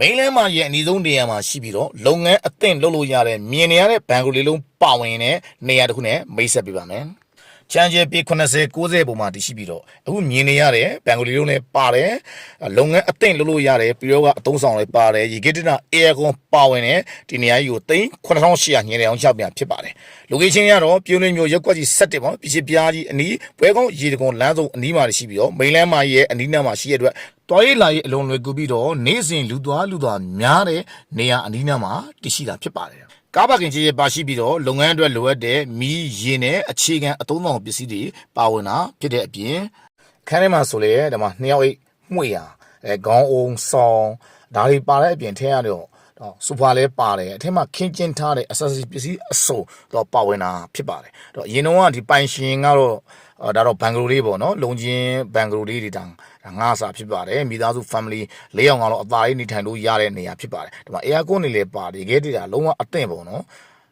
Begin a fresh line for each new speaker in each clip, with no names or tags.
မိန်းလန်းမရဲ့အနီးဆုံးနေရာမှာရှိပြီးတော့လုပ်ငန်းအသင့်လုပ်လို့ရတဲ့မြင်နေရတဲ့ဘဏ်ကိုလေးလုံးပါဝင်တဲ့နေရာတစ်ခုနဲ့မိတ်ဆက်ပေးပါမယ်။ချမ်းကျဲပေ80 90ပုံမှာတရှိပြီးတော့အခုမြင်နေရတဲ့ဘဏ်ကိုလေးလုံးလည်းပါတယ်။လုပ်ငန်းအသင့်လုပ်လို့ရတယ်ပြီးတော့ကအသုံးဆောင်လည်းပါတယ်။ရေကစ်တနာအေယာကွန်ပါဝင်တဲ့ဒီနေရာကြီးကိုသိန်း9800ညင်နေအောင်ချပြဖြစ်ပါတယ်။ location ကတော့ပြုံးလင်းမျိုးရက်ကွက်ကြီး7ပေါ့ပြည်ချပြားကြီးအနီးပွဲကောင်းရေတကုံလမ်းစုံအနီးမှာရှိပြီးတော့မိန်းလန်းမရဲ့အနီးနားမှာရှိရတဲ့အတွက်တွားရည်လာရေးအလုံးလွယ်ကူပြီးတော့နေ့စဉ်လူသွားလူသွားများတဲ့နေရာအနီးနားမှာတရှိတာဖြစ်ပါတယ်ကားပါကင်ကြီးရဲ့ပါရှိပြီးတော့လုပ်ငန်းအတွက်လိုအပ်တဲ့မီးရေနဲ့အခြေခံအသုံးဆောင်ပစ္စည်းတွေပါဝင်တာဖြစ်တဲ့အပြင်ခန်းထဲမှာဆိုလေဒီမှာနှစ်ယောက်အိတ်မှွေရအဲခေါင်းအုံဆောင်ဒါတွေပါတဲ့အပြင်ထဲရတော့ တော့စူပါလဲပါတယ်အထက်မှာခင်းကျင်းထားတဲ့ accessory ပစ္စည်းအစုံတော့ပါဝင်တာဖြစ်ပါတယ်တော့အရင်တော့ကဒီပိုင်ရှင်ကတော့အော်ဒါတော့ဘန်ဂလိုလေးပေါ့နော်လုံချင်းဘန်ဂလိုလေးတွေတောင်ဒါငါးစာဖြစ်ပါတယ်မိသားစု family ၄ယောက်ကတော့အသားလေးနေထိုင်လို့ရတဲ့နေရာဖြစ်ပါတယ်ဒီမှာ air con နေလည်းပါတယ်တကယ်တည်းကလုံးဝအသင့်ပေါ့နော်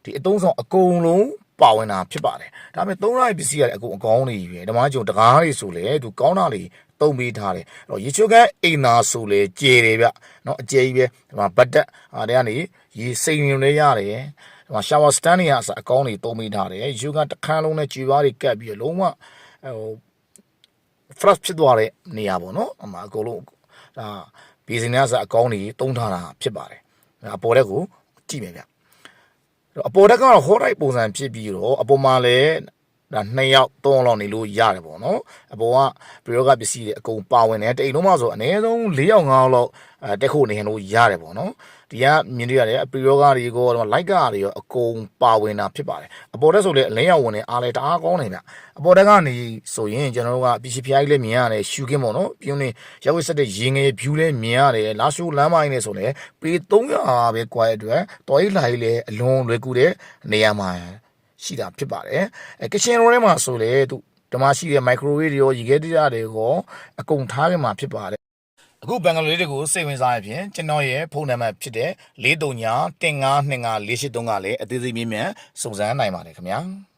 ဒီအသုံးဆောင်အကုန်လုံး ပါဝင်တာဖြစ်ပါတယ်ဒါပေမဲ့သုံးရတဲ့ပစ္စည်းရတယ်အကုန်အကောင်းတွေကြီးပဲဓမ္မကျုံတကားတွေဆိုလေသူကောင်းတာတွေတုံးပေးထားတယ်အဲ့တော့ရေချိုကန်းအိမ်သာဆိုလေကျေတယ်ဗျเนาะအကျယ်ကြီးပဲဒီမှာဘတ်တက်အားတွေကနေရေစိမ်ရင်လည်းရတယ်ဒီမှာ shower stand တွေကအစအကောင်းတွေတုံးပေးထားတယ်ရေချိုကန်းတစ်ခန်းလုံးနဲ့ကြွေပါးတွေကပ်ပြီးတော့လုံးဝဟို flash ဖြစ်သွားတဲ့နေရာပေါ့နော်အမအကုန်လုံးဒါဘီဇင်နက်အကောင်းကြီးတုံးထားတာဖြစ်ပါတယ်အပေါ်တက်ကိုကြည့်မယ်ဗျ အဲ့တော့အပေါ်တက်ကတော့ hot right ပုံစံဖြစ်ပြီးတော့အပေါ်မှာလည်း ဒါနှစ်ယောက်သုံးယောက်လောက်နေလို့ရတယ်ပေါ့နော်အပေါ်ကဘီရောကပစ္စည်းတွေအကုန်ပါဝင်တယ်တိမ်လုံးမှဆိုအနည်းဆုံး၄ယောက်၅ယောက်လောက်အဲတက်ဖို့နေဟန်လို့ရတယ်ပေါ့နော်ဒီကမြင်တွေ့ရတယ်အပီရောကတွေကိုလိုက်ကာတွေရောအကုန်ပါဝင်တာဖြစ်ပါတယ်အပေါ်တက်ဆိုလည်းအလင်းရောက်ဝင်နေအားလဲတအားကောင်းနေဗျအပေါ်တက်ကနေဆိုရင်ကျွန်တော်တို့ကပစ္စည်းဖျားကြီးလည်းမြင်ရတယ်ရှူကင်းပေါ့နော်ပြုံးနေရောက်ဝစ်ဆက်တဲ့ရင်ငယ် view လည်းမြင်ရတယ်လာရှိုးလမ်းမိုင်းနဲ့ဆိုလည်းပေ300ပဲကွာတဲ့အတွက်တော်ရေးလာရေးလည်းအလွန်လွယ်ကူတဲ့နေရာမှာ ရှိတာဖြစ်ပါတယ်အဲကချင်ရိုးထဲမှာဆိုလေသူဓမ္မရှိတဲ့ microwave တွေရောရေခဲတရားတွေရောအကုန်ထားခဲ့မှာဖြစ်ပါတယ်အခုဘင်္ဂလားဒေ့ရှ်ကိုစိတ်ဝင်စားရဖြင့်ကျွန်တော်ရဲ့ဖုန်းနံပါတ်ဖြစ်တဲ့439 1525483ကလည်းအသေးစိတ်မြင်မြန်စုံစမ်းနိုင်ပါတယ်ခင်ဗျာ